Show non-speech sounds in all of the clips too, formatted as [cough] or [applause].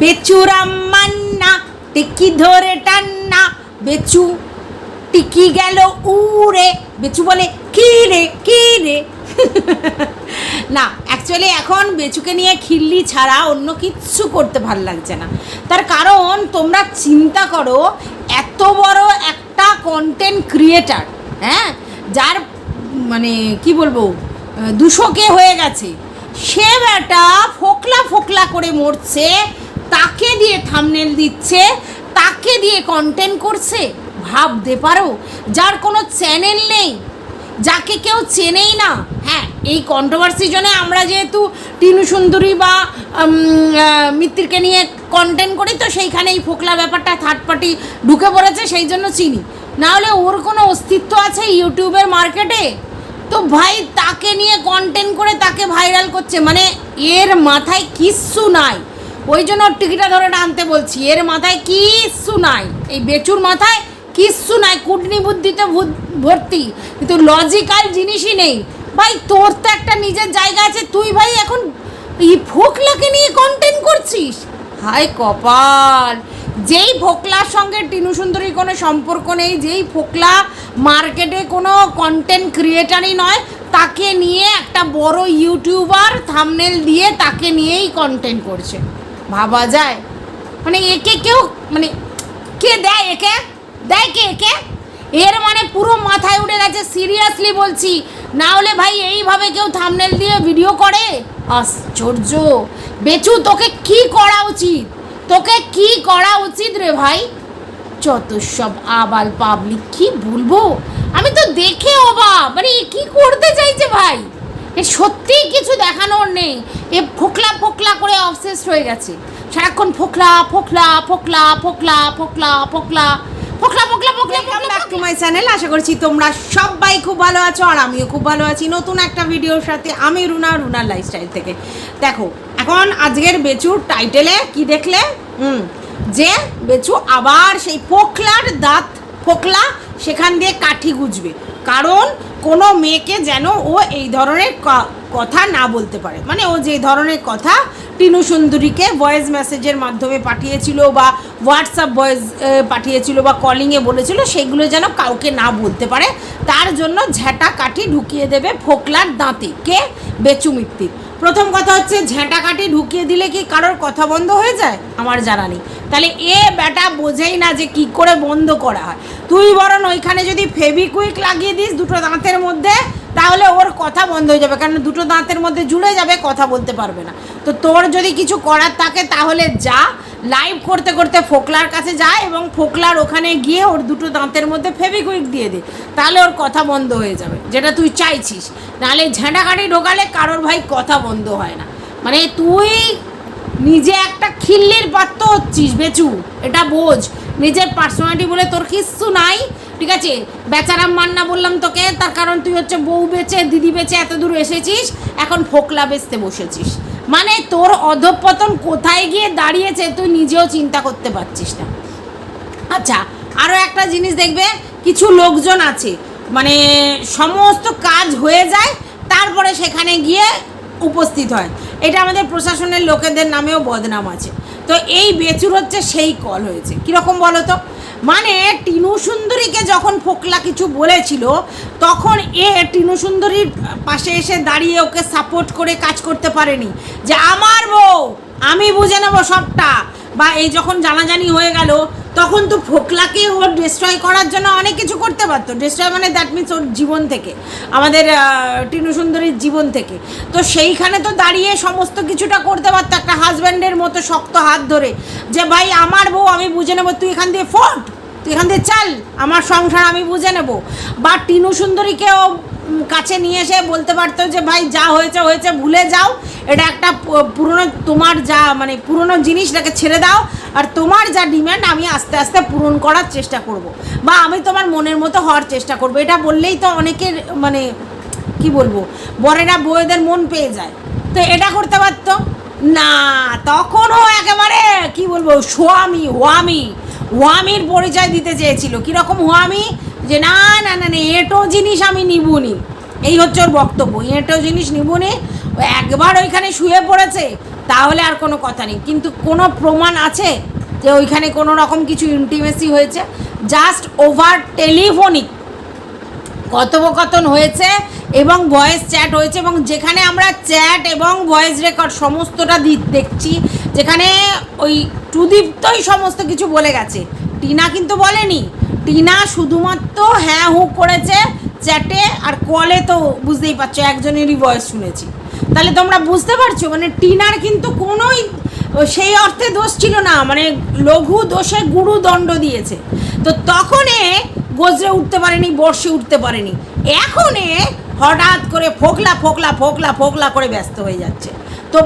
বেচুরাম মান্না টিকি ধরে টান্না। বেচু, টিকি গেল উড়ে। বেচু বলে, কি রে কি রে? না অ্যাকচুয়ালি এখন বেচুকে নিয়ে খিল্লি ছাড়া অন্য কিচ্ছু করতে ভালো লাগছে না। তার কারণ, তোমরা চিন্তা করো, এত বড় একটা কন্টেন্ট ক্রিয়েটার হ্যাঁ? যার মানে কি বলব, দুশো কে হয়ে গেছে। সে বেটা ফোকলা ফোকলা করে মরছে তাকে দিয়ে থামনেল দিচ্ছে, তাকে দিয়ে কন্টেন্ট করছে? ভাবতে পারো, যার কোনো চ্যানেল নেই, যাকে কেউ চেনেই না। হ্যাঁ এই কন্ট্রোভার্সি জন্য আমরা যেহেতু টিনু সুন্দরী বা মিত্তিরকে নিয়ে কন্টেন্ট করি, তো সেইখানে এই ফোকলা ব্যাপারটা থার্ড পার্টি ঢুকে পড়েছে, সেই জন্য চিনি। না হলে ওর কোনো অস্তিত্ব আছে ইউটিউবের মার্কেটে? তো ভাই, তাকে নিয়ে কন্টেন্ট করে তাকে ভাইরাল করছে। মানে এর মাথায় কিচ্ছু নাই। ওই জন্য টিকিটা ধরে টানতে বলছি। এর মাথায় কিচ্ছু নাই। এই বেচুর মাথায় কিচ্ছু নাই। কুটনি বুদ্ধিতে ভর্তি। কিন্তু লজিক্যাল জিনিসই নেই। ভাই, তোর তো একটা নিজের জায়গা আছে। তুই ভাই এখন এই ফোকলাকে নিয়ে কন্টেন্ট করছিস? হায় কপাল! যেই ফোকলার সঙ্গে টিনু সুন্দরীর কোনো সম্পর্ক নেই, যেই ফোকলা মার্কেটে কোনো কন্টেন্ট ক্রিয়েটারই নয়, তাকে নিয়ে একটা বড় ইউটিউবার থামনেল দিয়ে তাকে নিয়েই কন্টেন্ট করছে। ভাবা যায়। মানে একে কেউ মানে কে দেয় একে? দেয় কে একে? এর মানে পুরো মাথায় উঠে গেছে সিরিয়াসলি বলছি। না হলে ভাই এইভাবে কেউ থামনেল দিয়ে ভিডিও করে? আশ্চর্য। বেচু, তোকে কি করা উচিত? তোকে কি করা উচিত রে ভাই? যত সব আবাল পাবলিক, কি বলব? আমি তো দেখে অবাক। মানে কি করতে চাইছে ভাই? এ সত্যিই কিছু দেখানোর নেই। এ ফোকলা ফোকলা করে অবসেস হয়ে গেছে। সারাক্ষণ ফোকলা ফোকলা ফোকলা ফোকলা ফোকলা ফোকলা ফোকলা ফোকলা ফোকলা ফোকলা ব্যাক টু মাই চ্যানেল আশা করছি তোমরা সবাই খুব ভালো আছো আর আমিও খুব ভালো আছি। নতুন একটা ভিডিওর সাথে আমি রুনা রুনার লাইফস্টাইল থেকে। দেখো এখন আজকের বেচুর টাইটেলে কি দেখলে? হুম যে বেচু আবার সেই ফোকলার দাঁত ফোকলা সেখান দিয়ে কাঠি গুজবে। কারণ কোনো মেয়েকে যেন ও এই ধরনের কথা না বলতে পারে। মানে ও যে ধরনের কথা টিনু সুন্দরীকে ভয়েস মেসেজের মাধ্যমে পাঠিয়েছিল বা হোয়াটসঅ্যাপ ভয়েস পাঠিয়েছিল বা কলিংয়ে বলেছিল, সেগুলো যেন কাউকে না বলতে পারে। তার জন্য ঝ্যাঁটা কাঠি ঢুকিয়ে দেবে ফোকলার দাঁতে। কে? বেচু মিত্তির। প্রথম কথা হচ্ছে ঝ্যাঁটা কাটি ঢুকিয়ে দিলে কি কারোর কথা বন্ধ হয়ে যায়? আমার জানা নেই। তাহলে এ ব্যাটা বোঝেই না যে কি করে বন্ধ করা হয়। তুই বরং ওইখানে যদি ফেবিকুইক লাগিয়ে দিস দুটো দাঁতের মধ্যে তাহলে ওর কথা বন্ধ হয়ে যাবে, কারণ দুটো দাঁতের মধ্যে জুড়ে যাবে, কথা বলতে পারবে না। তো তোর যদি কিছু করার থাকে, তাহলে যা লাইভ করতে করতে ফোকলার কাছে যা এবং ফোকলার ওখানে গিয়ে ওর দুটো দাঁতের মধ্যে ফেবিকুইক দিয়ে দে, তাহলে ওর কথা বন্ধ হয়ে যাবে, যেটা তুই চাইছিস। নাহলে ঝাঁটাকাটি ঢোকালে কারোর ভাই কথা বন্ধ হয় না। মানে তুই নিজে একটা খিল্লির পাত্র হচ্ছিস, বেচু, এটা বোঝ। নিজের পার্সোনালিটি বলে তোর কিচ্ছু নাই ঠিক আছে? বেচারাম মান্না বললাম তোকে, তার কারণ তুই হচ্ছে বউ বেচে, দিদি বেচে এত দূর এসেছিস, এখন ফোকলা বেচতে বসেছিস। মানে তোর অধঃপতন কোথায় গিয়ে দাঁড়িয়েছে তুই নিজেও চিন্তা করতে পারছিস না। আচ্ছা আরও একটা জিনিস দেখবে, কিছু লোকজন আছে মানে সমস্ত কাজ হয়ে যায়, তারপরে সেখানে গিয়ে উপস্থিত হয়। এটা আমাদের প্রশাসনের লোকেদের নামেও বদনাম আছে। তো এই বেচুর হচ্ছে সেই কল হয়েছে। কীরকম বলো তো মানে টিনু সুন্দরীকে যখন ফোকলা কিছু বলেছিল, তখন এ টিনু সুন্দরীর পাশে এসে দাঁড়িয়ে ওকে সাপোর্ট করে কাজ করতে পারেনি। যে আমার বউ, আমি বুঝে নেব সবটা। বা এই যখন জানাজানি হয়ে গেল, তখন তো ফোকলাকে ওর ডিস্ট্রয় করার জন্য অনেক কিছু করতে পারতো। ডিস্ট্রয় মানে দ্যাট মিনস ওর জীবন থেকে, আমাদের টিনু সুন্দরীর জীবন থেকে। তো সেইখানে তো দাঁড়িয়ে সমস্ত কিছুটা করতে পারতো। একটা হাজব্যান্ডের মতো শক্ত হাত ধরে, যে ভাই, আমার বউ, আমি বুঝে নেব, তুই এখান দিয়ে ফোট। তুই এখান দিয়ে চাল, আমার সংসার আমি বুঝে নেব। বা টিনু সুন্দরীকেও কাছে নিয়ে এসে বলতে পারতো যে, ভাই, যা হয়েছে হয়েছে, ভুলে যাও। এটা একটা পুরনো, তোমার যা মানে পুরনো জিনিসটাকে ছেড়ে দাও। আর তোমার যা ডিমান্ড, আমি আস্তে আস্তে পূরণ করার চেষ্টা করব। বা আমি তোমার মনের মতো হওয়ার চেষ্টা করব। এটা বললেই তো অনেকের মানে কি বলব, বরেরা বউয়েদের মন পেয়ে যায়। তো এটা করতে পারতো? না তখনও একেবারে, কি বলব স্বামী ওয়ামি ওয়ামির পরিচয় দিতে চেয়েছিল। কীরকম ওয়ামি? যে না না না না, এটো জিনিস আমি নিবুনি। এই হচ্ছে ওর বক্তব্য। এটো জিনিস নিবুনি একবার ওইখানে শুয়ে পড়েছে, তাহলে আর কোনো কথা নেই। কিন্তু কোনো প্রমাণ আছে যে ওইখানে কোনো রকম কিছু ইন্টিমেসি হয়েছে? জাস্ট ওভার টেলিফোনিক কথোপকথন হয়েছে এবং ভয়েস চ্যাট হয়েছে এবং যেখানে আমরা চ্যাট এবং ভয়েস রেকর্ড সমস্তটা দেখছি যেখানে ওই টুদীপ্তই সমস্ত কিছু বলে গেছে। টিনা কিন্তু বলেনি। টিনা শুধুমাত্র হ্যাঁ হু করেছে, চ্যাটে আর কলে তো বুঝতেই পারছ, একজনেরই ভয়েস শুনেছি। তাহলে তোমরা বুঝতে পারছ? মানে টিনার কিন্তু কোনোই, সেই অর্থে দোষ ছিল না মানে লঘু দোষে গুরু দণ্ড দিয়েছে। তো তখনে গজরে উঠতে পারেনি বর্ষে উঠতে পারেনি। এখনে হঠাৎ করে ফোকলা ফোকলা ফোকলা ফোকলা করে ব্যস্ত হয়ে যাচ্ছে। তো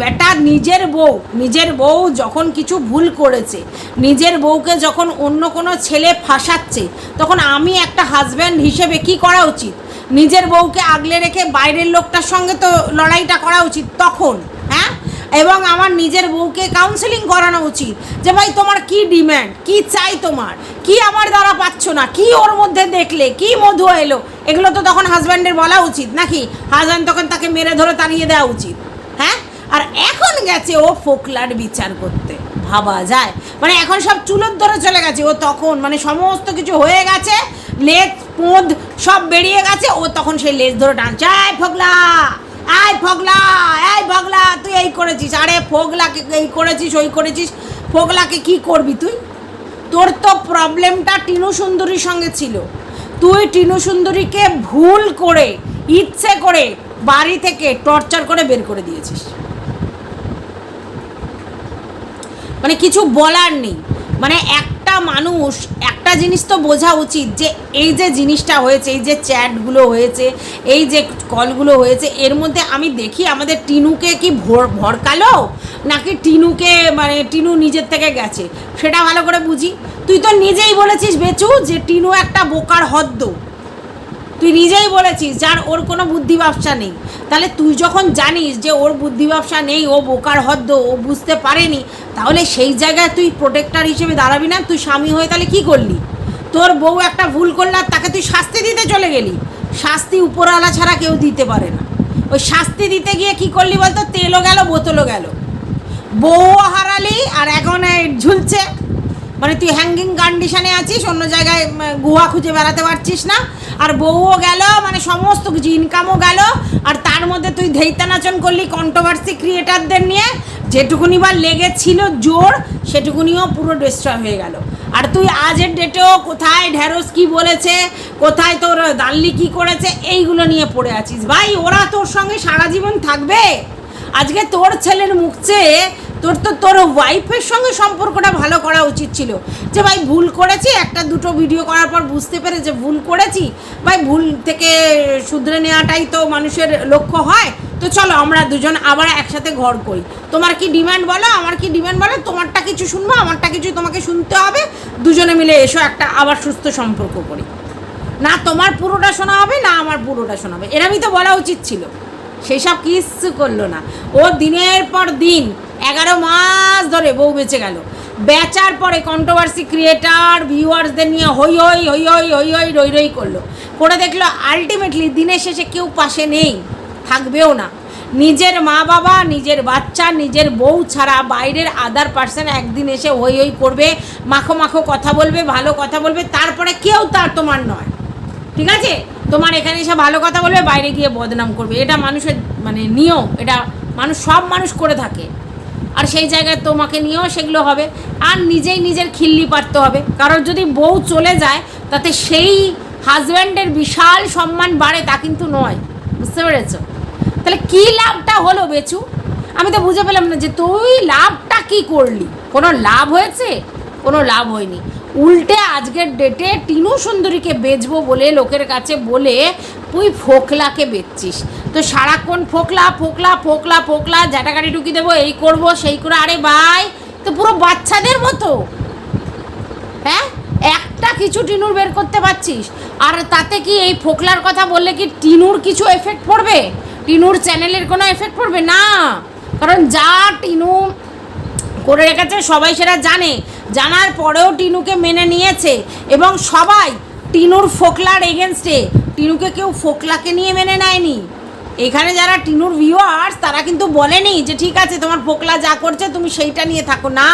বেটা নিজের বউ নিজের বউ যখন কিছু ভুল করেছে, নিজের বউকে যখন অন্য কোনো ছেলে ফাঁসাচ্ছে, তখন আমি একটা হাজব্যান্ড হিসেবে কি করা উচিত? নিজের বউকে আগলে রেখে বাইরের লোকটার সঙ্গে তো লড়াইটা করা উচিত তখন হ্যাঁ? এবং আমার নিজের বউকে কাউন্সেলিং করানো উচিত, যে ভাই তোমার কি ডিম্যান্ড কি চাই তোমার? কি আমার দ্বারা পাচ্ছ না? কি ওর মধ্যে দেখলে? কি মধু এলো? এগুলো তো তখন হাজব্যান্ডের বলা উচিত নাকি? হাজব্যান্ড তখন তাকে মেরে ধরে তাড়িয়ে দেওয়া উচিত। হ্যাঁ? আর এখন গেছে ও ফোকলার বিচার করতে। ভাবা যায়। মানে এখন সব চুলোর ধরে চলে গেছে। ও তখন মানে সমস্ত কিছু হয়ে গেছে, লেজ, পোঁদ সব বেরিয়ে গেছে। ও তখন সেই লেজ ধরে টানছে, আয় ফোকলা, আয় ফোগলা আয় ফোগলা তুই এই করেছিস। আরে ফোগলাকে এই করেছিস, ওই করেছিস। ফোগলাকে কি করবি তুই? তোর তো প্রবলেমটা টিনু সুন্দরীর সঙ্গে ছিল। তুই টিনু সুন্দরীকে ভুল করে, ইচ্ছে করে বাড়ি থেকে টর্চার করে বের করে দিয়েছিস। মানে কিছু বলার নেই। মানে একটা মানুষ, একটা জিনিস তো বোঝা উচিত যে এই যে জিনিসটা হয়েছে, এই যে চ্যাটগুলো হয়েছে, এই যে কলগুলো হয়েছে, এর মধ্যে আমি দেখি আমাদের টিনুকে কি ভর, ভরকালো? নাকি টিনুকে মানে টিনু নিজের থেকে গেছে? সেটা ভালো করে বুঝি। তুই তো নিজেই বলেছিস বেচু যে টিনু একটা বোকার হদ্দ। তুই নিজেই বলেছিস, যার ওর কোনো বুদ্ধি ব্যবসা নেই। তাহলে তুই যখন জানিস যে ওর বুদ্ধি ব্যবসা নেই, ও বোকার হদ্দ, ও বুঝতে পারেনি, তাহলে সেই জায়গায় তুই প্রোটেক্টর হিসেবে দাঁড়াবি না, তুই স্বামী হয়ে তাহলে কি করলি? তোর বউ একটা ভুল করলে আর তাকে তুই শাস্তি দিতে চলে গেলি। শাস্তি উপরওয়ালা ছাড়া কেউ দিতে পারে না। ওই শাস্তি দিতে গিয়ে কি করলি বলতো? তেলও গেল, বোতলও গেল। বউও হারালি আর এখন ঝুলছে। মানে তুই হ্যাঙ্গিং কন্ডিশনে আছিস, অন্য জায়গায় গুহা খুঁজে বেড়াতে পারছিস না। আর বউও গেল মানে সমস্ত কিছু ইনকামও গেল, আর তার মধ্যে তুই ধৈতানাচন করলি কন্ট্রোভার্সি ক্রিয়েটারদের নিয়ে, যেটুকুনি বা লেগেছিল জোর, সেটুকুনিও পুরো ডিস্ট্রয় হয়ে গেল। আর তুই আজের ডেটেও কোথায় ঢ্যাঁড়স কি বলেছে, কোথায় তোর দাল্লি কি করেছে, এইগুলো নিয়ে পড়ে আছিস। ভাই, ওরা তোর সঙ্গে সারা জীবন থাকবে? আজকে তোর ছেলের মুখ চেয়ে তোর তো তোর ওয়াইফের সঙ্গে সম্পর্কটা ভালো করা উচিত ছিল। যে ভাই ভুল করেছি, একটা দুটো ভিডিও করার পর বুঝতে পেরে যে ভুল করেছি, ভাই ভুল থেকে শুধরে নেওয়াটাই তো মানুষের লক্ষ্য হয়। তো চলো আমরা দুজন আবার একসাথে ঘর করি। তোমার কি ডিমান্ড বলো, আমার কি ডিমান্ড বলো, তোমারটা কিছু শুনব, আমারটা কিছু তোমাকে শুনতে হবে। দুজনে মিলে এসো একটা আবার সুস্থ সম্পর্ক করি। না তোমার পুরোটা শোনা হবে, না আমার পুরোটা শোনাবে এরমই তো বলা উচিত ছিল। সেসব কিচ্ছু করল না। ও দিনের পর দিন এগারো মাস ধরে বউ বেঁচে গেল। বেচার পরে কন্ট্রোভার্সি ক্রিয়েটার ভিউয়ার্সদের নিয়ে হই হই হই হই হই হই রই রই করল। করে দেখল আলটিমেটলি দিনের শেষে কেউ পাশে নেই, থাকবেও না। নিজের মা বাবা নিজের বাচ্চা, নিজের বউ ছাড়া বাইরের আদার পার্সন একদিন এসে হই হই করবে, মাখো মাখো কথা বলবে, ভালো কথা বলবে, তারপরে কেউ তার তোমার নয়। ঠিক আছে? তোমার এখানে এসে ভালো কথা বলবে, বাইরে গিয়ে বদনাম করবে। এটা মানুষের মানে নিয়ম। এটা মানুষ, সব মানুষ করে থাকে। আর সেই জায়গায় তোমাকে নিয়েও সেগুলো হবে। আর নিজেই নিজের খিল্লি পারতে হবে। কারণ যদি বউ চলে যায়, তাতে সেই হাজব্যান্ডের বিশাল সম্মান বাড়ে, তা কিন্তু নয়। বুঝতে পেরেছ? তাহলে কী লাভটা হলো বেচু? আমি তো বুঝে পেলাম না যে তুই লাভটা কি করলি? কোনো লাভ হয়েছে? কোনো লাভ হয়নি। উল্টে আজকের ডেটে টিনু সুন্দরীকে বেচবো বলে লোকের কাছে বলে তুই ফোকলাকে বেচছিস। তো সারাক্ষণ ফোকলা ফোকলা ফোকলা ফোকলা ঝাঁটাকাটি ঢুকি দেবো, এই করব, সেই করে, আরে ভাই, তো পুরো বাচ্চাদের মতো। হ্যাঁ? একটা কিছু টিনুর বের করতে পারছিস? আর তাতে কি এই ফোকলার কথা বললে কি টিনুর কিছু এফেক্ট পড়বে? টিনুর চ্যানেলের কোনো এফেক্ট পড়বে? না। কারণ যা টিনু করে রেখেছে, সবাই সেটা জানে। জানার পরেও টিনুকে মেনে নিয়েছে এবং সবাই টিনুর ফোকলার এগেনস্টে টিনুকে কেউ ফোকলাকে নিয়ে মেনে নেয়নি। এখানে যারা টিনুর ভিউয়ার্স তারা কিন্তু বলেনি যে, ঠিক আছে, তোমার ফোকলা যা করছে, তুমি সেইটা নিয়ে থাকো। না,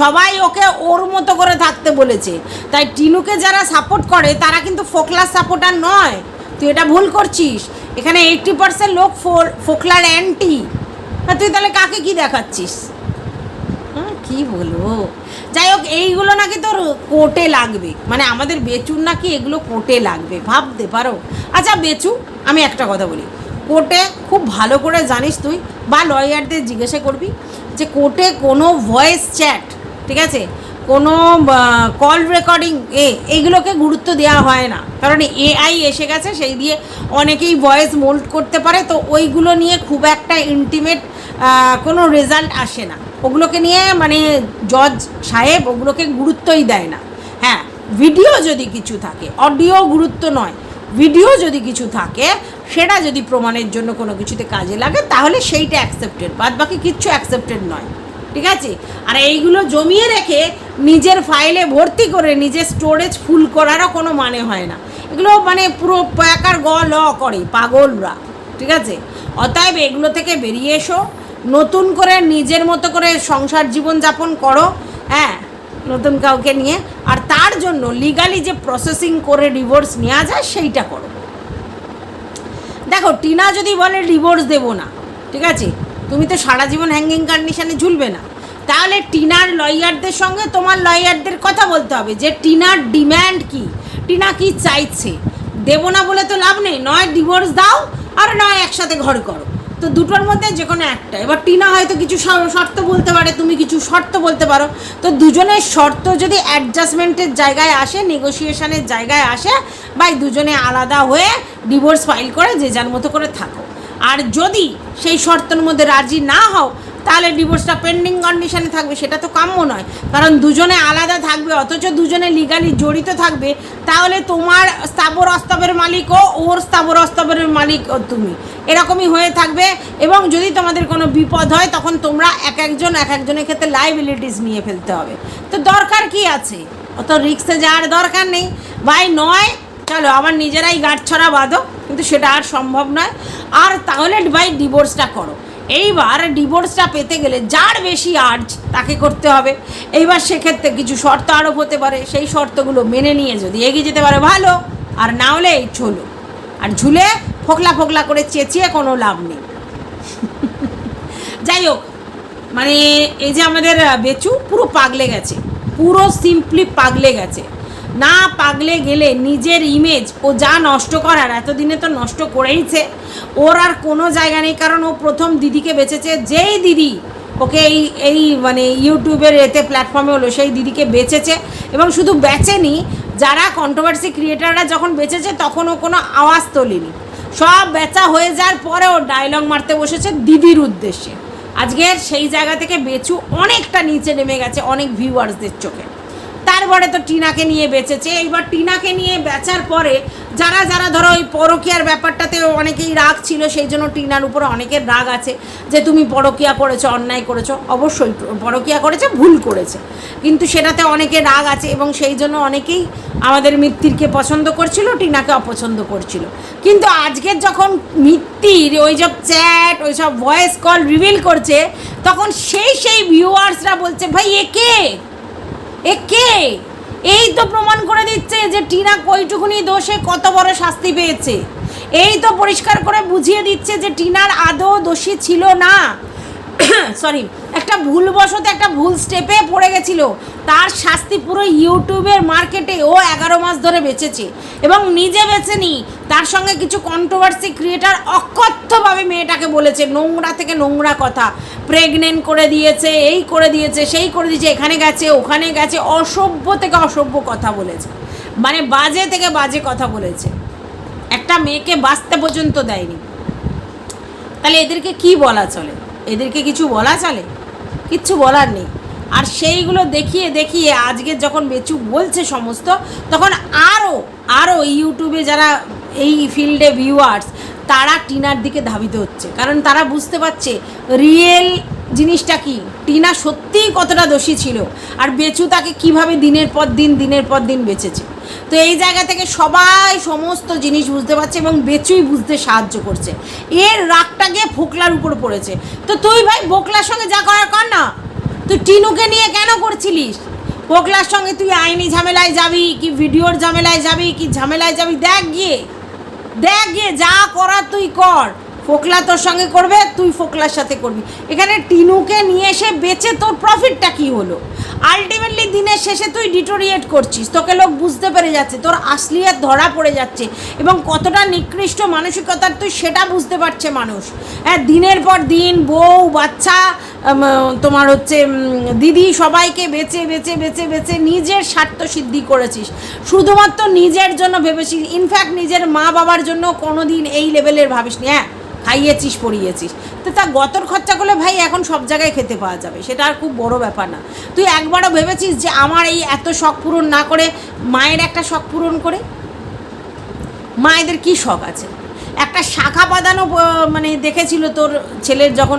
সবাই ওকে ওর মতো করে থাকতে বলেছে। তাই টিনুকে যারা সাপোর্ট করে, তারা কিন্তু ফোকলার সাপোর্টার নয়। তুই এটা ভুল করছিস। এখানে এইটটি পার্সেন্ট লোক ফোকলার অ্যান্টি তুই তাহলে কাকে কি দেখাচ্ছিস? হ্যাঁ কী বলব? যাই হোক, এইগুলো নাকি তোর কোর্টে লাগবে। মানে আমাদের বেচুর নাকি এগুলো কোর্টে লাগবে, ভাবতে পারো? আচ্ছা বেচু, আমি একটা কথা বলি। কোর্টে খুব ভালো করে জানিস তুই, বা লয়ারদের জিজ্ঞাসা করবি যে কোর্টে কোনো ভয়েস চ্যাট ঠিক আছে? কোনো কল রেকর্ডিং এ, এইগুলোকে গুরুত্ব দেওয়া হয় না। কারণ এআই এসে গেছে, সেই দিয়ে অনেকেই ভয়েস মোল্ড করতে পারে, তো ওইগুলো নিয়ে খুব একটা ইন্টিমেট কোনো রেজাল্ট আসে না। ওগুলোকে নিয়ে মানে জজ সাহেব ওগুলোকে গুরুত্বই দেয় না। হ্যাঁ ভিডিও যদি কিছু থাকে, অডিও গুরুত্ব নয়, ভিডিও যদি কিছু থাকে, সেটা যদি প্রমাণের জন্য কোনো কিছুতে কাজে লাগে, তাহলে সেইটা অ্যাকসেপ্টেড বাদ বাকি কিচ্ছু অ্যাকসেপ্টেড নয়। ঠিক আছে? আর এইগুলো জমিয়ে রেখে নিজের ফাইলে ভর্তি করে নিজের স্টোরেজ ফুল করারও কোনো মানে হয় না। এগুলো মানে পুরো প্যাকার গ, ল করে পাগলরা। ঠিক আছে? অতএব এগুলো থেকে বেরিয়ে এসো নতুন করে নিজের মতো করে সংসার জীবন যাপন করো হ্যাঁ নতুন কাউকে নিয়ে। আর তার জন্য লিগালি যে প্রসেসিং করে ডিভোর্স নেওয়া যায়, সেইটা করো। দেখো, টিনা যদি বলে ডিভোর্স দেবো না, ঠিক আছে? তুমি তো সারা জীবন হ্যাঙ্গিং কন্ডিশনে ঝুলবে না। তাহলে টিনার লয়ারদের সঙ্গে তোমার লয়ারদের কথা বলতে হবে যে টিনার ডিম্যান্ড কি? টিনা কি চাইছে? দেবো না বলে তো লাভ নেই, নয় ডিভোর্স দাও আর নয় একসাথে ঘর করো। তো দুটোর মধ্যে যে কোনো একটা। এবার টিনা হয়তো কিছু শর্ত বলতে পারে, তুমি কিছু শর্ত বলতে পারো। তো দুজনের শর্ত যদি অ্যাডজাস্টমেন্টের জায়গায় আসে নেগোসিয়েশনের জায়গায় আসে বা এই দুজনে আলাদা হয়ে ডিভোর্স ফাইল করে যে যার মতো করে থাকো। আর যদি সেই শর্তের মধ্যে রাজি না হও তাহলে ডিভোর্সটা পেন্ডিং কন্ডিশনে থাকবে, সেটা তো কাম্য নয়। কারণ দুজনে আলাদা থাকবে, অথচ দুজনে লিগালি জড়িত থাকবে। তাহলে তোমার স্থাবর অস্তবের মালিকও ওর স্থাবর অস্তবের মালিক তুমি। এরকমই হয়ে থাকবে এবং যদি তোমাদের কোনো বিপদ হয়, তখন তোমরা এক একজন, এক একজনের ক্ষেত্রে লাইবিলিটিস নিয়ে ফেলতে হবে। তো দরকার কি আছে? অত রিক্সে যাওয়ার দরকার নেই। ভাই, নয়, চলো আমার নিজেরাই গাঁট ছড়া বাঁধো, কিন্তু সেটা আর সম্ভব নয়। আর তাহলে ভাই ডিভোর্সটা করো। এইবার ডিভোর্সটা পেতে গেলে যার বেশি আর্জ তাকে করতে হবে। এইবার সেক্ষেত্রে কিছু শর্ত আরোপ হতে পারে। সেই শর্তগুলো মেনে নিয়ে যদি এগিয়ে যেতে পারে ভালো, আর না হলে এই চলো আর ঝুলে ফোকলা ফোকলা করে চেঁচিয়ে কোনো লাভ নেই। যাই হোক মানে এই যে আমাদের বেচু পুরো পাগলে গেছে। পুরো সিম্পলি পাগলে গেছে। না পাগলে গেলে নিজের ইমেজ ও যা নষ্ট করার এতদিনে তো নষ্ট করেইছে। ওর আর কোনো জায়গা নেই, কারণ ও প্রথম দিদিকে বেঁচেছে, যেই দিদি ওকে এই এই মানে ইউটিউবের এতে প্ল্যাটফর্মে হলো, সেই দিদিকে বেঁচেছে। এবং শুধু বেচেনি, যারা কন্ট্রোভার্সি ক্রিয়েটাররা যখন বেঁচেছে, তখন ও কোনো আওয়াজ তোলেনি। সব বেচা হয়ে যাওয়ার পরে ও ডায়লগ মারতে বসেছে দিদির উদ্দেশ্যে। আজকের সেই জায়গা থেকে বেচু অনেকটা নিচে নেমে গেছে, অনেক ভিউয়ার্সদের চোখে। তারপরে তো টিনাকে নিয়ে বেঁচেছে। এইবার টিনাকে নিয়ে বেচার পরে যারা যারা ধরো ওই পরকিয়ার ব্যাপারটাতে অনেকেই রাগ ছিল, সেই জন্য টিনার উপরে অনেকের রাগ আছে যে তুমি পরকিয়া করেছ, অন্যায় করেছ। অবশ্যই পরকিয়া করেছে, ভুল করেছে। কিন্তু সেটাতে অনেকে রাগ আছে এবং সেই জন্য অনেকেই আমাদের মিত্তিরকে পছন্দ করছিল, টিনাকে অপছন্দ করছিল। কিন্তু আজকের যখন মিত্তির ওই সব চ্যাট, ওই সব ভয়েস কল রিভিল করছে, তখন সেই সেই ভিউয়ার্সরা বলছে, ভাই একে এ কে? এই তো প্রমাণ করে দিচ্ছে যে টিনা কইটুকুনি দোষে কত বড় শাস্তি পেয়েছে। এই তো পরিষ্কার করে বুঝিয়ে দিচ্ছে যে টিনার আদৌ দোষী ছিল না। [coughs] সরি একটা ভুলবশত একটা ভুল স্টেপে পড়ে গেছিল। তার শাস্তি পুরো ইউটিউবের মার্কেটে ও এগারো মাস ধরে বেঁচেছে এবং নিজে বেঁচেনি তার সঙ্গে কিছু কন্ট্রোভার্সি ক্রিয়েটার অকথ্যভাবে মেয়েটাকে বলেছে, নোংরা থেকে নোংরা কথা। প্রেগনেন্ট করে দিয়েছে, এই করে দিয়েছে, সেই করে দিয়েছে, এখানে গেছে, ওখানে গেছে, অসভ্য থেকে অসভ্য কথা বলেছে। মানে বাজে থেকে বাজে কথা বলেছে। একটা মেয়েকে বাঁচতে পর্যন্ত দেয়নি। তাহলে এদেরকে কি বলা চলে? এদেরকে কিছু বলা চলে? কিচ্ছু বলার নেই। আর সেইগুলো দেখিয়ে দেখিয়ে আজকে যখন বেচু বলছে সমস্ত, তখন আরও আরও ইউটিউবে যারা এই ফিল্ডে ভিউয়ার্স তারা টিনার দিকে ধাবিত হচ্ছে। কারণ তারা বুঝতে পারছে রিয়েল জিনিসটা কি? টিনা সত্যিই কতটা দোষী ছিল? আর বেচু তাকে কীভাবে দিনের পর দিন, দিনের পর দিন বেঁচেছে? তো এই জায়গা থেকে সবাই সমস্ত জিনিস বুঝতে পারছে এবং বেচুই বুঝতে সাহায্য করছে। এর রাগটা গিয়ে ফোকলার উপর পড়েছে। তো তুই ভাই বোকলার সঙ্গে যা করার কর না। তুই টিনুকে নিয়ে কেন করছিলিস? পোকলার সঙ্গে তুই আইনি ঝামেলায় যাবি কি ভিডিওর ঝামেলায় যাবি, কি ঝামেলায় যাবি? দেখ গিয়ে। দেখ গিয়ে যা করার তুই কর। ফোকলা তোর সঙ্গে করবে, তুই ফোকলার সাথে করবি। এখানে টিনুকে নিয়ে এসে বেচে তোর প্রফিটটা কি হলো? আলটিমেটলি দিনের শেষে তুই ডিটোরিয়েট করছিস। তোকে লোক বুঝতে পেরে যাচ্ছে, তোর আসলিয়াত ধরা পড়ে যাচ্ছে এবং কতটা নিকৃষ্ট মানসিকতার তুই সেটা বুঝতে পারছে মানুষ। হ্যাঁ দিনের পর দিন বউ, বাচ্চা তোমার হচ্ছে দিদি সবাইকে বেচে বেচে বেচে বেচে নিজের স্বার্থ সিদ্ধি করেছিস। শুধুমাত্র নিজের জন্য ভেবেছিস ইনফ্যাক্ট নিজের মা বাবার জন্য কোনো দিন এই লেভেলের ভাবিসনি। হ্যাঁ খাইয়েছিস, পড়িয়েছিস। তো তা গতর খরচা করলে ভাই এখন সব জায়গায় খেতে পাওয়া যাবে, সেটা আর খুব বড় ব্যাপার না। তুই একবারও ভেবেছিস যে আমার এই এত শখ পূরণ না করে মায়ের একটা শখ পূরণ করে? মায়েদের কি শখ আছে? একটা শাখা বাঁধানো মানে দেখেছিল তোর ছেলের যখন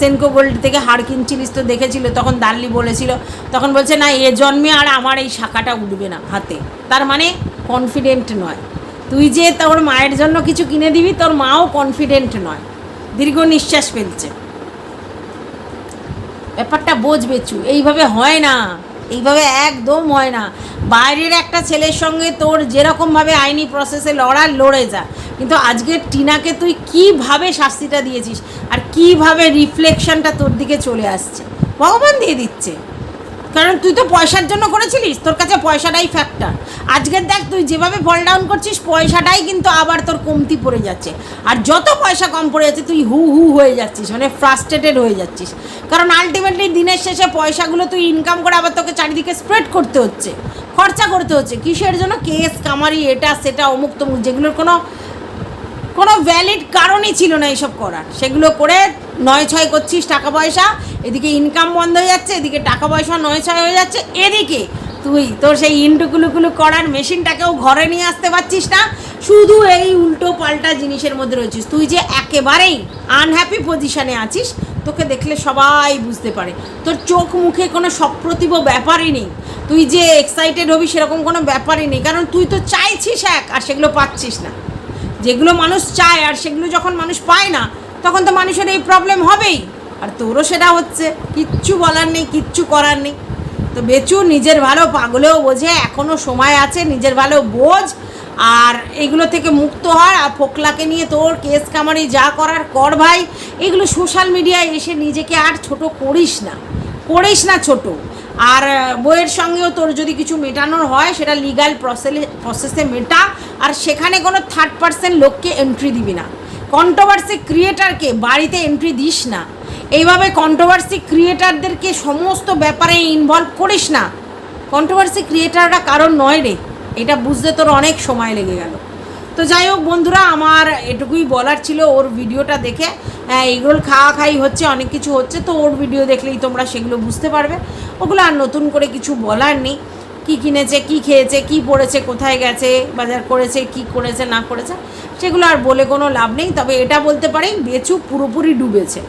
সেনকো গোল্ড থেকে হাড় কিনছিলিস তো দেখেছিল, তখন দাল্লি বলেছিল, তখন বলছে, না, এ জন্মে আর আমার এই শাখাটা উঠবে না হাতে। তার মানে কনফিডেন্ট নয়। তুই যে তোর মায়ের জন্য কিছু কিনে দিবি, তোর মাও কনফিডেন্ট নয়। দীর্ঘ নিঃশ্বাস ফেলছে। ব্যাপারটা বোঝবে চু, এইভাবে হয় না, এইভাবে একদম হয় না। বাইরের একটা ছেলের সঙ্গে তোর যেরকমভাবে আইনি প্রসেসে লড়ার লড়ে যা, কিন্তু আজকে টিনাকে তুই কীভাবে শাস্তিটা দিয়েছিস আর কীভাবে রিফ্লেকশনটা তোর দিকে চলে আসছে, ভগবান দিয়ে দিচ্ছে। কারণ তুই তো পয়সার জন্য করেছিলিস, তোর কাছে পয়সাটাই ফ্যাক্টর আজকের দেখ, তুই যেভাবে ফল ডাউন করছিস, পয়সাটাই কিন্তু আবার তোর কমতি পড়ে যাচ্ছে। আর যত পয়সা কম পড়ে যাচ্ছে, তুই হু হু হয়ে যাচ্ছিস মানে ফ্রাস্ট্রেটেড হয়ে যাচ্ছিস। কারণ আলটিমেটলি দিনের শেষে পয়সাগুলো তুই ইনকাম করে আবার তোকে চারিদিকে স্প্রেড করতে হচ্ছে। খরচা করতে হচ্ছে। কিসের জন্য? কেস কামারি এটা, সেটা অমুক তমুক যেগুলোর কোনো কোনো ভ্যালিড কারণই ছিল না এইসব করার। সেগুলো করে নয় ছয় করছিস টাকা পয়সা এদিকে ইনকাম বন্ধ হয়ে যাচ্ছে, এদিকে টাকা পয়সা নয় ছয় হয়ে যাচ্ছে, এদিকে তুই তোর সেই ইন্টুকুলুকুলু করার মেশিনটাকেও ঘরে নিয়ে আসতে পারছিস না, শুধু এই উল্টো পাল্টা জিনিসের মধ্যে রয়েছিস। তুই যে একেবারেই আনহ্যাপি পজিশানে আছিস, তোকে দেখলে সবাই বুঝতে পারে। তোর চোখ মুখে কোনো সপ্রতিভ ব্যাপারই নেই। তুই যে এক্সাইটেড হবি সেরকম কোনো ব্যাপারই নেই, কারণ তুই তো চাইছিস এক, আর সেগুলো পাচ্ছিস না। যেগুলো মানুষ চায় আর সেগুলো যখন মানুষ পায় না, তখন তো মানুষের এই প্রবলেম হবেই। আর তোরও সেটা হচ্ছে, কিচ্ছু বলার নেই, কিচ্ছু করার নেই। তো বেচু, নিজের ভালো পাগলেও বোঝে এখনও সময় আছে, নিজের ভালো বোঝ। আর এগুলো থেকে মুক্ত হয়, আর ফোকলাকে নিয়ে তোর কেস কামারি যা করার কর ভাই। এগুলো সোশ্যাল মিডিয়ায় এসে নিজেকে আর ছোট করিস না। করিস না ছোট। আর বইয়ের সঙ্গেও তোর যদি কিছু মেটানোর হয়, সেটা লিগাল প্রসেসে প্রসেসে মেটা, আর সেখানে কোনো থার্ড পার্সেন্ট লোককে এন্ট্রি দিবি না। কন্ট্রোভার্সি ক্রিয়েটারকে বাড়িতে এন্ট্রি দিস না। এইভাবে কন্ট্রোভার্সি ক্রিয়েটারদেরকে সমস্ত ব্যাপারে ইনভলভ করিস না। কন্ট্রোভার্সি ক্রিয়েটাররা কারণ নয় রে। এটা বুঝতে তোর অনেক সময় লেগে গেল। তো যাই হোক বন্ধুরা, আমার এটুকুই বলার ছিল ওর ভিডিওটা দেখে। হ্যাঁ এগুলো খাওয়া খাই হচ্ছে, অনেক কিছু হচ্ছে, তো ওর ভিডিও দেখলেই তোমরা সেগুলো বুঝতে পারবে। ওগুলো আর নতুন করে কিছু বলার নেই। কী কিনেছে, কি খেয়েছে, কি পড়েছে, কোথায় গেছে, বাজার করেছে, কি করেছে, না করেছে, সেগুলো আর বলে কোনো লাভ নেই। তবে এটা বলতে পারি, বেচু পুরোপুরি ডুবেছে।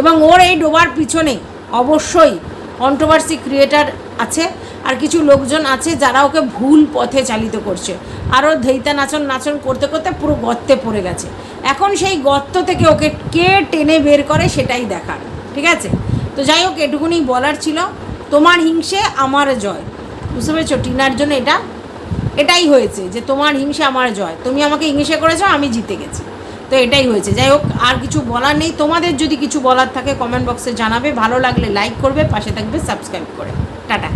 এবং ওর এই ডোবার পিছনে অবশ্যই কন্ট্রোভার্সি ক্রিয়েটার আছে। আর কিছু লোকজন আছে যারা ওকে ভুল পথে চালিত করছে। আরও ধৈতা নাচন নাচন করতে করতে পুরো গর্তে পড়ে গেছে। এখন সেই গর্ত থেকে ওকে কে টেনে বের করে সেটাই দেখার, ঠিক আছে? তো যাই হোক, এটুকুনি বলার ছিল। তোমার হিংসে আমার জয়। বুঝতে পেরেছ? টিনার জন্য এটা, এটাই হয়েছে যে তোমার হিংসে আমার জয়। তুমি আমাকে হিংসে করেছ, আমি জিতে গেছি। তো এটাই হয়েছে। যাই হোক, আর কিছু বলার নেই। তোমাদের যদি কিছু বলার থাকে কমেন্ট বক্সে জানাবে। ভালো লাগলে লাইক করবে, পাশে থাকবে সাবস্ক্রাইব করে। টাটা।